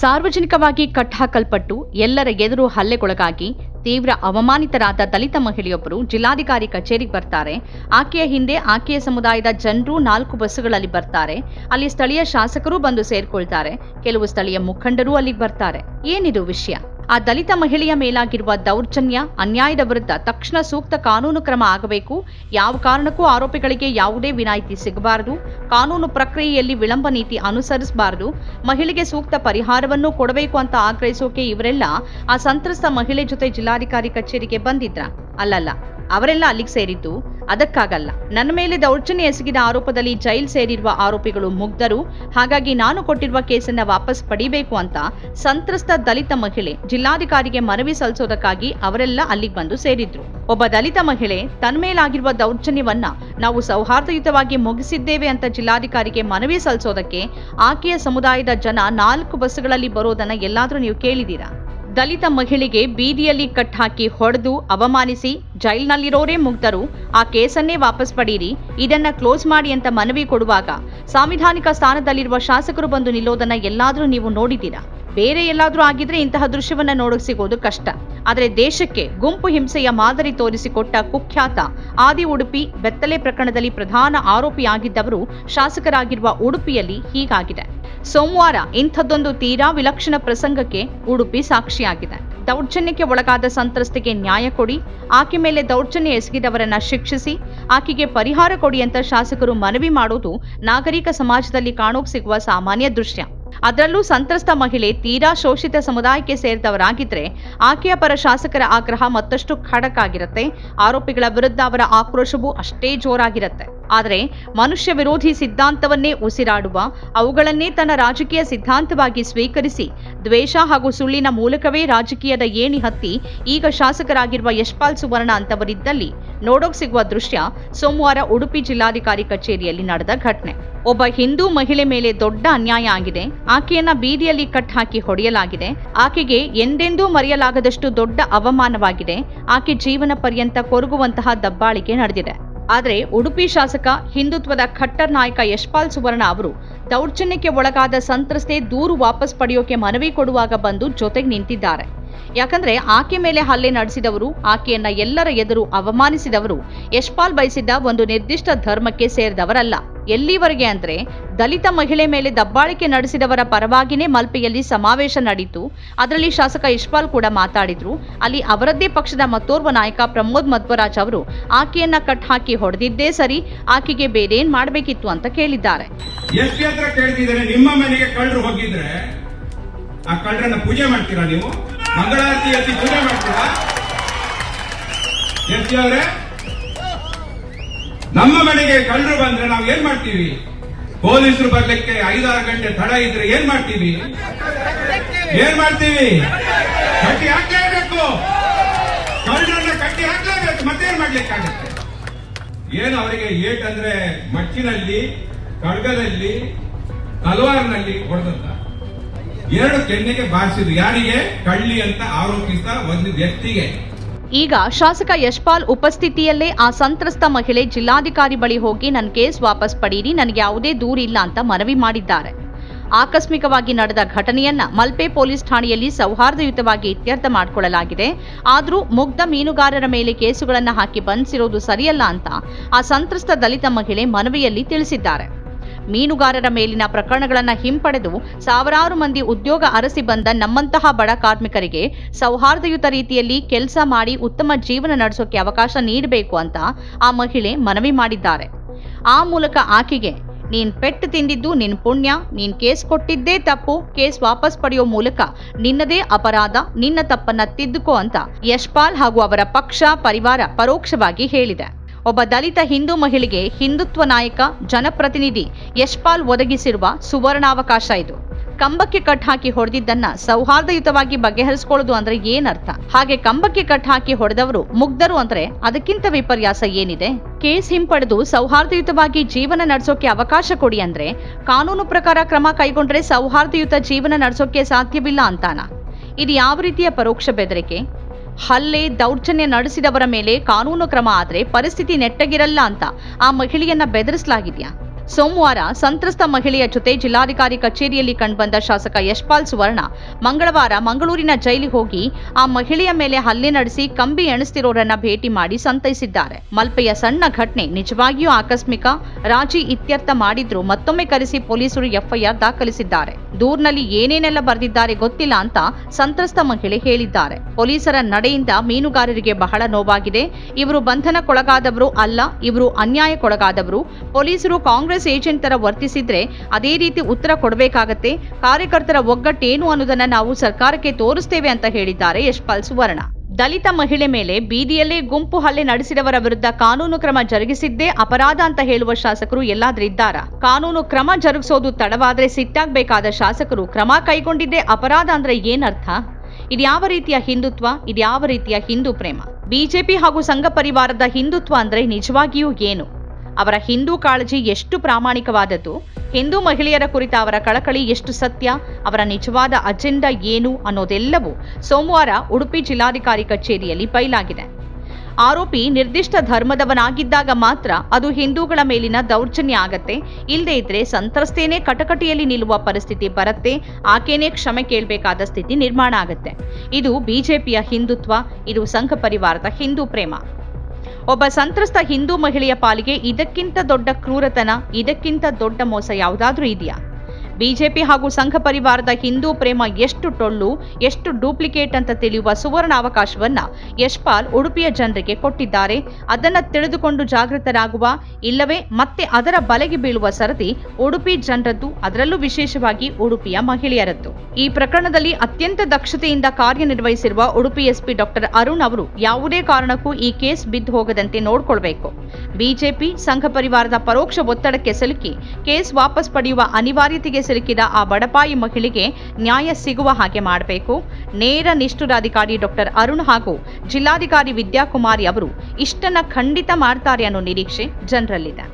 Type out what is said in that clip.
ಸಾರ್ವಜನಿಕವಾಗಿ ಕಟ್ಟಾಕಲ್ಪಟ್ಟು ಎಲ್ಲರ ಎದುರು ಹಲ್ಲೆಗೊಳಗಾಗಿ ತೀವ್ರ ಅವಮಾನಿತರಾದ ದಲಿತ ಮಹಿಳೆಯೊಬ್ಬರು ಜಿಲ್ಲಾಧಿಕಾರಿ ಕಚೇರಿಗೆ ಬರ್ತಾರೆ. ಆಕೆಯ ಹಿಂದೆ ಆಕೆಯ ಸಮುದಾಯದ ಜನರು ನಾಲ್ಕು ಬಸ್ಸುಗಳಲ್ಲಿ ಬರ್ತಾರೆ. ಅಲ್ಲಿ ಸ್ಥಳೀಯ ಶಾಸಕರು ಬಂದು ಸೇರ್ಕೊಳ್ತಾರೆ. ಕೆಲವು ಸ್ಥಳೀಯ ಮುಖಂಡರು ಅಲ್ಲಿಗೆ ಬರ್ತಾರೆ. ಏನಿದು ವಿಷಯ? ಆ ದಲಿತ ಮಹಿಳೆಯ ಮೇಲಾಗಿರುವ ದೌರ್ಜನ್ಯ, ಅನ್ಯಾಯದ ವಿರುದ್ಧ ತಕ್ಷಣ ಸೂಕ್ತ ಕಾನೂನು ಕ್ರಮ ಆಗಬೇಕು. ಯಾವ ಕಾರಣಕ್ಕೂ ಆರೋಪಿಗಳಿಗೆ ಯಾವುದೇ ವಿನಾಯಿತಿ ಸಿಗಬಾರದು. ಕಾನೂನು ಪ್ರಕ್ರಿಯೆಯಲ್ಲಿ ವಿಳಂಬ ನೀತಿ ಅನುಸರಿಸಬಾರದು. ಮಹಿಳೆಗೆ ಸೂಕ್ತ ಪರಿಹಾರವನ್ನು ಕೊಡಬೇಕು ಅಂತ ಆಗ್ರಹಿಸೋಕೆ ಇವರೆಲ್ಲ ಆ ಸಂತ್ರಸ್ತ ಮಹಿಳೆ ಜೊತೆ ಜಿಲ್ಲಾಧಿಕಾರಿ ಕಚೇರಿಗೆ ಬಂದಿದ್ರ. ಅಲ್ಲಲ್ಲ. ಅವರೆಲ್ಲ ಅಲ್ಲಿಗೆ ಸೇರಿದ್ದು. ಅದಕ್ಕಾಗಲ್ಲ. ನನ್ನ ಮೇಲೆ ದೌರ್ಜನ್ಯ ಎಸಗಿದ ಆರೋಪದಲ್ಲಿ ಜೈಲ್ ಸೇರಿರುವ ಆರೋಪಿಗಳು ಮುಗ್ಧರು. ಹಾಗಾಗಿ ನಾನು ಕೊಟ್ಟಿರುವ ಕೇಸನ್ನ ವಾಪಸ್ ಪಡಿಬೇಕು ಅಂತ ಸಂತ್ರಸ್ತ ದಲಿತ ಮಹಿಳೆ ಜಿಲ್ಲಾಧಿಕಾರಿಗೆ ಮನವಿ ಸಲ್ಲಿಸೋದಕ್ಕಾಗಿ ಅವರೆಲ್ಲ ಅಲ್ಲಿಗೆ ಬಂದು ಸೇರಿದ್ರು. ಒಬ್ಬ ದಲಿತ ಮಹಿಳೆ ತನ್ನ ಮೇಲಾಗಿರುವ ದೌರ್ಜನ್ಯವನ್ನ ನಾವು ಸೌಹಾರ್ದಯುತವಾಗಿ ಮುಗಿಸಿದ್ದೇವೆ ಅಂತ ಜಿಲ್ಲಾಧಿಕಾರಿಗೆ ಮನವಿ ಸಲ್ಲಿಸೋದಕ್ಕೆ ಆಕೆಯ ಸಮುದಾಯದ ಜನ ನಾಲ್ಕು ಬಸ್ಗಳಲ್ಲಿ ಬರೋದನ್ನ ಎಲ್ಲಾದ್ರೂ ನೀವು ಕೇಳಿದೀರಾ ದಲಿತ ಮಹಿಳೆಗೆ ಬೀದಿಯಲ್ಲಿ ಕಟ್ ಹಾಕಿ ಹೊಡೆದು ಅವಮಾನಿಸಿ ಜೈಲ್ನಲ್ಲಿರೋರೇ ಮುಗ್ಧರು. ಆ ಕೇಸನ್ನೇ ವಾಪಸ್ ಪಡೀರಿ. ಇದನ್ನ ಕ್ಲೋಸ್ ಮಾಡಿ ಅಂತ ಮನವಿ ಕೊಡುವಾಗ ಸಾಂವಿಧಾನಿಕ ಸ್ಥಾನದಲ್ಲಿರುವ ಶಾಸಕರು ಬಂದು ನಿಲ್ಲೋದನ್ನ ಎಲ್ಲಾದರೂ ನೀವು ನೋಡಿದ್ದೀರಾ? ಬೇರೆ ಎಲ್ಲಾದರೂ ಆಗಿದ್ರೆ ಇಂತಹ ದೃಶ್ಯವನ್ನ ನೋಡಕ್ ಸಿಗೋದು ಕಷ್ಟ. ಆದರೆ ದೇಶಕ್ಕೆ ಗುಂಪು ಹಿಂಸೆಯ ಮಾದರಿ ತೋರಿಸಿಕೊಟ್ಟ ಕುಖ್ಯಾತ ಆದಿ ಉಡುಪಿ ಬೆತ್ತಲೆ ಪ್ರಕರಣದಲ್ಲಿ ಪ್ರಧಾನ ಆರೋಪಿಯಾಗಿದ್ದವರು ಶಾಸಕರಾಗಿರುವ ಉಡುಪಿಯಲ್ಲಿ ಹೀಗಾಗಿದೆ. ಸೋಮವಾರ ಇಂಥದ್ದೊಂದು ತೀರಾ ವಿಲಕ್ಷಣ ಪ್ರಸಂಗಕ್ಕೆ ಉಡುಪಿ ಸಾಕ್ಷಿಯಾಗಿದೆ. ದೌರ್ಜನ್ಯಕ್ಕೆ ಒಳಗಾದ ಸಂತ್ರಸ್ತೆಗೆ ನ್ಯಾಯ ಕೊಡಿ, ಆಕೆ ಮೇಲೆ ದೌರ್ಜನ್ಯ ಎಸಗಿದವರನ್ನ ಶಿಕ್ಷಿಸಿ, ಆಕೆಗೆ ಪರಿಹಾರ ಕೊಡಿ ಅಂತ ಶಾಸಕರು ಮನವಿ ಮಾಡೋದು ನಾಗರಿಕ ಸಮಾಜದಲ್ಲಿ ಕಾಣೋಕ್ ಸಿಗುವ ಸಾಮಾನ್ಯ ದೃಶ್ಯ. ಅದರಲ್ಲೂ ಸಂತ್ರಸ್ತ ಮಹಿಳೆ ತೀರಾ ಶೋಷಿತ ಸಮುದಾಯಕ್ಕೆ ಸೇರಿದವರಾಗಿದ್ರೆ ಆಕೆಯ ಪರ ಶಾಸಕರ ಆಗ್ರಹ ಮತ್ತಷ್ಟು ಖಡಕ್ ಆಗಿರುತ್ತೆ. ಆರೋಪಿಗಳ ವಿರುದ್ಧ ಅವರ ಆಕ್ರೋಶವೂ ಅಷ್ಟೇ ಜೋರಾಗಿರುತ್ತೆ. ಆದರೆ ಮನುಷ್ಯ ವಿರೋಧಿ ಸಿದ್ಧಾಂತವನ್ನೇ ಉಸಿರಾಡುವ, ಅವುಗಳನ್ನೇ ತನ್ನ ರಾಜಕೀಯ ಸಿದ್ಧಾಂತವಾಗಿ ಸ್ವೀಕರಿಸಿ, ದ್ವೇಷ ಹಾಗೂ ಸುಳ್ಳಿನ ಮೂಲಕವೇ ರಾಜಕೀಯದ ಏಣಿ ಹತ್ತಿ ಈಗ ಶಾಸಕರಾಗಿರುವ ಯಶ್ಪಾಲ್ ಸುವರ್ಣ ಅಂತವರಿದ್ದಲ್ಲಿ ನೋಡೋಕ್ ಸಿಗುವ ದೃಶ್ಯ ಸೋಮವಾರ ಉಡುಪಿ ಜಿಲ್ಲಾಧಿಕಾರಿ ಕಚೇರಿಯಲ್ಲಿ ನಡೆದ ಘಟನೆ. ಒಬ್ಬ ಹಿಂದೂ ಮಹಿಳೆ ಮೇಲೆ ದೊಡ್ಡ ಅನ್ಯಾಯ ಆಗಿದೆ. ಆಕೆಯನ್ನ ಬೀದಿಯಲ್ಲಿ ಕಟ್ ಹಾಕಿ ಹೊಡೆಯಲಾಗಿದೆ. ಆಕೆಗೆ ಎಂದೆಂದೂ ಮರೆಯಲಾಗದಷ್ಟು ದೊಡ್ಡ ಅವಮಾನವಾಗಿದೆ. ಆಕೆ ಜೀವನ ಪರ್ಯಂತ ಕೊರಗುವಂತಹ ದಬ್ಬಾಳಿಕೆ ನಡೆದಿದೆ. ಆದರೆ ಉಡುಪಿ ಶಾಸಕ ಹಿಂದುತ್ವದ ಖಟ್ಟರ್ ನಾಯಕ ಯಶ್ಪಾಲ್ ಸುವರ್ಣ ಅವರು ದೌರ್ಜನ್ಯಕ್ಕೆ ಒಳಗಾದ ಸಂತ್ರಸ್ತೆ ದೂರು ವಾಪಸ್ ಪಡೆಯೋಕೆ ಮನವಿ ಕೊಡುವಾಗ ಬಂದು ಜೊತೆಗೆ ನಿಂತಿದ್ದಾರೆ. ಯಾಕಂದ್ರೆ ಆಕೆ ಮೇಲೆ ಹಲ್ಲೆ ನಡೆಸಿದವರು, ಆಕೆಯನ್ನ ಎಲ್ಲರ ಎದುರು ಅವಮಾನಿಸಿದವರು, ಯಶ್ಪಾಲ್ ಬಯಸಿದ್ದ ಒಂದು ನಿರ್ದಿಷ್ಟ ಧರ್ಮಕ್ಕೆ ಸೇರಿದವರಲ್ಲ. ಎಲ್ಲಿವರೆಗೆ ಅಂದ್ರೆ ದಲಿತ ಮಹಿಳೆ ಮೇಲೆ ದಬ್ಬಾಳಿಕೆ ನಡೆಸಿದವರ ಪರವಾಗಿನೇ ಮಲ್ಪೆಯಲ್ಲಿ ಸಮಾವೇಶ ನಡೀತು. ಅದರಲ್ಲಿ ಶಾಸಕ ಯಶ್ಪಾಲ್ ಕೂಡ ಮಾತಾಡಿದ್ರು. ಅಲ್ಲಿ ಅವರದ್ದೇ ಪಕ್ಷದ ಮತ್ತೋರ್ವ ನಾಯಕ ಪ್ರಮೋದ್ ಮಧ್ವರಾಜ್ ಅವರು, ಆಕೆಯನ್ನ ಕಟ್ ಹಾಕಿ ಹೊಡೆದಿದ್ದೇ ಸರಿ, ಆಕೆಗೆ ಬೇರೇನ್ ಮಾಡಬೇಕಿತ್ತು ಅಂತ ಕೇಳಿದ್ದಾರೆ. ನಿಮ್ಮ ಮನೆಗೆ ಹೋಗಿದ್ರೆ ಆ ಪೂಜೆ ಮಾಡ್ತೀರಾ ನೀವು? ಮಂಗಳಾರತಿ ಎತ್ತಿ ಪೂಜೆ ಮಾಡ್ತೀರಾ? ನಮ್ಮ ಮನೆಗೆ ಕಳ್ಳರು ಬಂದ್ರೆ ನಾವು ಏನ್ ಮಾಡ್ತೀವಿ? ಪೊಲೀಸರು ಬರ್ಲಿಕ್ಕೆ ಐದಾರು ಗಂಟೆ ತಡ ಇದ್ರೆ ಏನ್ ಮಾಡ್ತೀವಿ? ಏನ್ ಮಾಡ್ತೀವಿ? ಕಟ್ಟಿ ಹಾಕ್ಲೇಬೇಕು. ಕಳ್ಳರನ್ನ ಕಟ್ಟಿ ಹಾಕ್ಲೇಬೇಕು. ಮತ್ತೇನ್ ಮಾಡ್ಲಿಕ್ಕಾಗತ್ತೆ? ಏನು ಅವರಿಗೆ ಏಟ್ ಅಂದ್ರೆ ಮಚ್ಚಿನಲ್ಲಿ, ಖಡ್ಗದಲ್ಲಿ, ತಲವಾರ್ನಲ್ಲಿ ಹೊಡೆದಂತ? ಎರಡು ಕೆನ್ನೆಗೆ ಬಾರಿಸಿದ್ರು. ಯಾರಿಗೆ? ಕಳ್ಳಿ ಅಂತ ಆರೋಪಿಸಿದ ಒಂದು ವ್ಯಕ್ತಿಗೆ. ಈಗ ಶಾಸಕ ಯಶ್ಪಾಲ್ ಉಪಸ್ಥಿತಿಯಲ್ಲೇ ಆ ಸಂತ್ರಸ್ತ ಮಹಿಳೆ ಜಿಲ್ಲಾಧಿಕಾರಿ ಬಳಿ ಹೋಗಿ ನನ್ನ ಕೇಸ್ ವಾಪಸ್ ಪಡೀರಿ, ನನಗೆ ಯಾವುದೇ ದೂರಿಲ್ಲ ಅಂತ ಮನವಿ ಮಾಡಿದ್ದಾರೆ. ಆಕಸ್ಮಿಕವಾಗಿ ನಡೆದ ಘಟನೆಯನ್ನ ಮಲ್ಪೆ ಪೊಲೀಸ್ ಠಾಣೆಯಲ್ಲಿ ಸೌಹಾರ್ದಯುತವಾಗಿ ಇತ್ಯರ್ಥ ಮಾಡಿಕೊಳ್ಳಲಾಗಿದೆ. ಆದರೂ ಮುಗ್ಧ ಮೀನುಗಾರರ ಮೇಲೆ ಕೇಸುಗಳನ್ನು ಹಾಕಿ ಬಂಧಿಸಿರೋದು ಸರಿಯಲ್ಲ ಅಂತ ಆ ಸಂತ್ರಸ್ತ ದಲಿತ ಮಹಿಳೆ ಮನವಿಯಲ್ಲಿ ತಿಳಿಸಿದ್ದಾರೆ. ಮೀನುಗಾರರ ಮೇಲಿನ ಪ್ರಕರಣಗಳನ್ನು ಹಿಂಪಡೆದು ಸಾವಿರಾರು ಮಂದಿ ಉದ್ಯೋಗ ಅರಸಿ ಬಂದ ನಮ್ಮಂತಹ ಬಡ ಕಾರ್ಮಿಕರಿಗೆ ಸೌಹಾರ್ದಯುತ ರೀತಿಯಲ್ಲಿ ಕೆಲಸ ಮಾಡಿ ಉತ್ತಮ ಜೀವನ ನಡೆಸೋಕೆ ಅವಕಾಶ ನೀಡಬೇಕು ಅಂತ ಆ ಮಹಿಳೆ ಮನವಿ ಮಾಡಿದ್ದಾರೆ. ಆ ಮೂಲಕ ಆಕೆಗೆ, ನೀನ್ ಪೆಟ್ಟು ತಿಂದಿದ್ದು ನಿನ್ ಪುಣ್ಯ, ನೀನ್ ಕೇಸ್ ಕೊಟ್ಟಿದ್ದೇ ತಪ್ಪು, ಕೇಸ್ ವಾಪಸ್ ಪಡೆಯೋ ಮೂಲಕ ನಿನ್ನದೇ ಅಪರಾಧ, ನಿನ್ನ ತಪ್ಪನ್ನ ತಿದ್ದುಕೋ ಅಂತ ಯಶ್ಪಾಲ್ ಹಾಗೂ ಅವರ ಪಕ್ಷ, ಪರಿವಾರ ಪರೋಕ್ಷವಾಗಿ ಹೇಳಿದೆ. ಒಬ್ಬ ದಲಿತ ಹಿಂದೂ ಮಹಿಳೆಗೆ ಹಿಂದುತ್ವ ನಾಯಕ, ಜನಪ್ರತಿನಿಧಿ ಯಶ್ಪಾಲ್ ಒದಗಿಸಿರುವ ಸುವರ್ಣಾವಕಾಶ ಇದು. ಕಂಬಕ್ಕೆ ಕಟ್ ಹಾಕಿ ಹೊಡೆದಿದ್ದನ್ನ ಸೌಹಾರ್ದಯುತವಾಗಿ ಬಗೆಹರಿಸಿಕೊಳ್ಳೋದು ಅಂದ್ರೆ ಏನರ್ಥ? ಹಾಗೆ ಕಂಬಕ್ಕೆ ಕಟ್ ಹಾಕಿ ಹೊಡೆದವರು ಮುಗ್ಧರು ಅಂದ್ರೆ ಅದಕ್ಕಿಂತ ವಿಪರ್ಯಾಸ ಏನಿದೆ? ಕೇಸ್ ಹಿಂಪಡೆದು ಸೌಹಾರ್ದಯುತವಾಗಿ ಜೀವನ ನಡೆಸೋಕೆ ಅವಕಾಶ ಕೊಡಿ ಅಂದ್ರೆ ಕಾನೂನು ಪ್ರಕಾರ ಕ್ರಮ ಕೈಗೊಂಡ್ರೆ ಸೌಹಾರ್ದಯುತ ಜೀವನ ನಡೆಸೋಕೆ ಸಾಧ್ಯವಿಲ್ಲ ಅಂತಾನ? ಇದು ಯಾವ ರೀತಿಯ ಪರೋಕ್ಷ ಬೆದರಿಕೆ? ಹಲ್ಲೆ ದೌರ್ಜನ್ಯ ನಡೆಸಿದವರ ಮೇಲೆ ಕಾನೂನು ಕ್ರಮ ಆದರೆ ಪರಿಸ್ಥಿತಿ ನೆಟ್ಟಗಿರಲ್ಲ ಅಂತ ಆ ಮಹಿಳೆಯನ್ನ ಬೆದರಿಸಲಾಗಿದ್ಯಾ? ಸೋಮವಾರ ಸಂತ್ರಸ್ತ ಮಹಿಳೆಯ ಜೊತೆ ಜಿಲ್ಲಾಧಿಕಾರಿ ಕಚೇರಿಯಲ್ಲಿ ಕಂಡುಬಂದ ಶಾಸಕ ಯಶ್ಪಾಲ್ ಸುವರ್ಣ ಮಂಗಳವಾರ ಮಂಗಳೂರಿನ ಜೈಲಿಗೆ ಹೋಗಿ ಆ ಮಹಿಳೆಯ ಮೇಲೆ ಹಲ್ಲೆ ನಡೆಸಿ ಕಂಬಿ ಎಣಿಸ್ತಿರೋರನ್ನ ಭೇಟಿ ಮಾಡಿ ಸಂತೈಸಿದ್ದಾರೆ. ಮಲ್ಪೆಯ ಸಣ್ಣ ಘಟನೆ ನಿಜವಾಗಿಯೂ ಆಕಸ್ಮಿಕ. ರಾಜಿ ಇತ್ಯರ್ಥ ಮಾಡಿದ್ರು, ಮತ್ತೊಮ್ಮೆ ಕರೆಸಿ ಪೊಲೀಸರು ಎಫ್ಐಆರ್ ದಾಖಲಿಸಿದ್ದಾರೆ. ದೂರ್ನಲ್ಲಿ ಏನೇನೆಲ್ಲ ಬರೆದಿದ್ದಾರೆ ಗೊತ್ತಿಲ್ಲ ಅಂತ ಸಂತ್ರಸ್ತ ಮಹಿಳೆ ಹೇಳಿದ್ದಾರೆ. ಪೊಲೀಸರ ನಡೆಯಿಂದ ಮೀನುಗಾರರಿಗೆ ಬಹಳ ನೋವಾಗಿದೆ. ಇವರು ಬಂಧನಕ್ಕೊಳಗಾದವರು ಅಲ್ಲ, ಇವರು ಅನ್ಯಾಯಕ್ಕೊಳಗಾದವರು. ಪೊಲೀಸರು ಕಾಂಗ್ರೆಸ್ ಏಜೆಂಟ್ ತರ ವರ್ತಿಸಿದ್ರೆ ಅದೇ ರೀತಿ ಉತ್ತರ ಕೊಡಬೇಕಾಗತ್ತೆ. ಕಾರ್ಯಕರ್ತರ ಒಗ್ಗಟ್ಟೇನು ಅನ್ನೋದನ್ನ ನಾವು ಸರ್ಕಾರಕ್ಕೆ ತೋರಿಸ್ತೇವೆ ಅಂತ ಹೇಳಿದ್ದಾರೆ ಯಶ್ಪಾಲ್ ಸುವರ್ಣ ದಲಿತ ಮಹಿಳೆ ಮೇಲೆ ಬೀದಿಯಲ್ಲೇ ಗುಂಪು ಹಲ್ಲೆ ನಡೆಸಿದವರ ವಿರುದ್ಧ ಕಾನೂನು ಕ್ರಮ ಜರುಗಿಸಿದ್ದೇ ಅಪರಾಧ ಅಂತ ಹೇಳುವ ಶಾಸಕರು ಎಲ್ಲಾದ್ರೂ ಇದ್ದಾರಾ? ಕಾನೂನು ಕ್ರಮ ಜರುಗಿಸೋದು ತಡವಾದ್ರೆ ಸಿಟ್ಟಾಗಬೇಕಾದ ಶಾಸಕರು ಕ್ರಮ ಕೈಗೊಂಡಿದ್ದೇ ಅಪರಾಧ ಅಂದ್ರೆ ಏನರ್ಥ? ಇದ್ಯಾವ ರೀತಿಯ ಹಿಂದುತ್ವ? ಇದ್ಯಾವ ರೀತಿಯ ಹಿಂದೂ ಪ್ರೇಮ? ಬಿಜೆಪಿ ಹಾಗೂ ಸಂಘ ಪರಿವಾರದ ಹಿಂದುತ್ವ ಅಂದ್ರೆ ನಿಜವಾಗಿಯೂ ಏನು? ಅವರ ಹಿಂದೂ ಕಾಳಜಿ ಎಷ್ಟು ಪ್ರಾಮಾಣಿಕವಾದದ್ದು? ಹಿಂದೂ ಮಹಿಳೆಯರ ಕುರಿತ ಅವರ ಕಳಕಳಿ ಎಷ್ಟು ಸತ್ಯ? ಅವರ ನಿಜವಾದ ಅಜೆಂಡಾ ಏನು ಅನ್ನೋದೆಲ್ಲವೂ ಸೋಮವಾರ ಉಡುಪಿ ಜಿಲ್ಲಾಧಿಕಾರಿ ಕಚೇರಿಯಲ್ಲಿ ಬಯಲಾಗಿದೆ ಆರೋಪಿ ನಿರ್ದಿಷ್ಟ ಧರ್ಮದವನಾಗಿದ್ದಾಗ ಮಾತ್ರ ಅದು ಹಿಂದೂಗಳ ಮೇಲಿನ ದೌರ್ಜನ್ಯ ಆಗತ್ತೆ. ಇಲ್ಲದೇ ಇದ್ರೆ ಸಂತ್ರಸ್ತೇನೆ ಕಟಕಟಿಯಲ್ಲಿ ನಿಲ್ಲುವ ಪರಿಸ್ಥಿತಿ ಬರುತ್ತೆ. ಆಕೆನೇ ಕ್ಷಮೆ ಕೇಳಬೇಕಾದ ಸ್ಥಿತಿ ನಿರ್ಮಾಣ ಆಗತ್ತೆ. ಇದು ಬಿಜೆಪಿಯ ಹಿಂದುತ್ವ, ಇದು ಸಂಘ ಪರಿವಾರದ ಹಿಂದೂ ಪ್ರೇಮ. ಒಬ್ಬ ಸಂತ್ರಸ್ತ ಹಿಂದೂ ಮಹಿಳೆಯ ಪಾಲಿಗೆ ಇದಕ್ಕಿಂತ ದೊಡ್ಡ ಕ್ರೂರತನ ಇದಕ್ಕಿಂತ ದೊಡ್ಡ ಮೋಸ ಯಾವುದಾದ್ರೂ ಇದೆಯಾ? ಬಿಜೆಪಿ ಹಾಗೂ ಸಂಘ ಪರಿವಾರದ ಹಿಂದೂ ಪ್ರೇಮ ಎಷ್ಟು ಟೊಳ್ಳು, ಎಷ್ಟು ಡೂಪ್ಲಿಕೇಟ್ ಅಂತ ತಿಳಿಯುವ ಸುವರ್ಣ ಅವಕಾಶವನ್ನ ಯಶ್ಪಾಲ್ ಉಡುಪಿಯ ಜನರಿಗೆ ಕೊಟ್ಟಿದ್ದಾರೆ. ಅದನ್ನ ತಿಳಿದುಕೊಂಡು ಜಾಗೃತರಾಗುವ, ಇಲ್ಲವೇ ಮತ್ತೆ ಅದರ ಬಲೆಗೆ ಬೀಳುವ ಸರದಿ ಉಡುಪಿ ಜನರದ್ದು, ಅದರಲ್ಲೂ ವಿಶೇಷವಾಗಿ ಉಡುಪಿಯ ಮಹಿಳೆಯರದ್ದು. ಈ ಪ್ರಕರಣದಲ್ಲಿ ಅತ್ಯಂತ ದಕ್ಷತೆಯಿಂದ ಕಾರ್ಯನಿರ್ವಹಿಸಿರುವ ಉಡುಪಿ ಎಸ್ಪಿ ಡಾಕ್ಟರ್ ಅರುಣ್ ಅವರು ಯಾವುದೇ ಕಾರಣಕ್ಕೂ ಈ ಕೇಸ್ ಬಿದ್ದು ಹೋಗದಂತೆ ನೋಡ್ಕೊಳ್ಬೇಕು. ಬಿಜೆಪಿ ಸಂಘ ಪರಿವಾರದ ಪರೋಕ್ಷ ಒತ್ತಡಕ್ಕೆ ಸಿಲುಕಿ, ಕೇಸ್ ವಾಪಸ್ ಪಡೆಯುವ ಅನಿವಾರ್ಯತೆಗೆ ಸಿಲುಕಿದ ಆ ಬಡಪಾಯಿ ಮಹಿಳೆಗೆ ನ್ಯಾಯ ಸಿಗುವ ಹಾಗೆ ಮಾಡಬೇಕು. ನೇರ ನಿಷ್ಠುರಾಧಿಕಾರಿ ಡಾಕ್ಟರ್ ಅರುಣ್ ಹಾಗೂ ಜಿಲ್ಲಾಧಿಕಾರಿ ವಿದ್ಯಾಕುಮಾರಿ ಅವರು ಇಷ್ಟನ್ನ ಖಂಡಿತ ಮಾಡ್ತಾರೆ ಅನ್ನೋ ನಿರೀಕ್ಷೆ ಜನರಲ್ಲಿದೆ.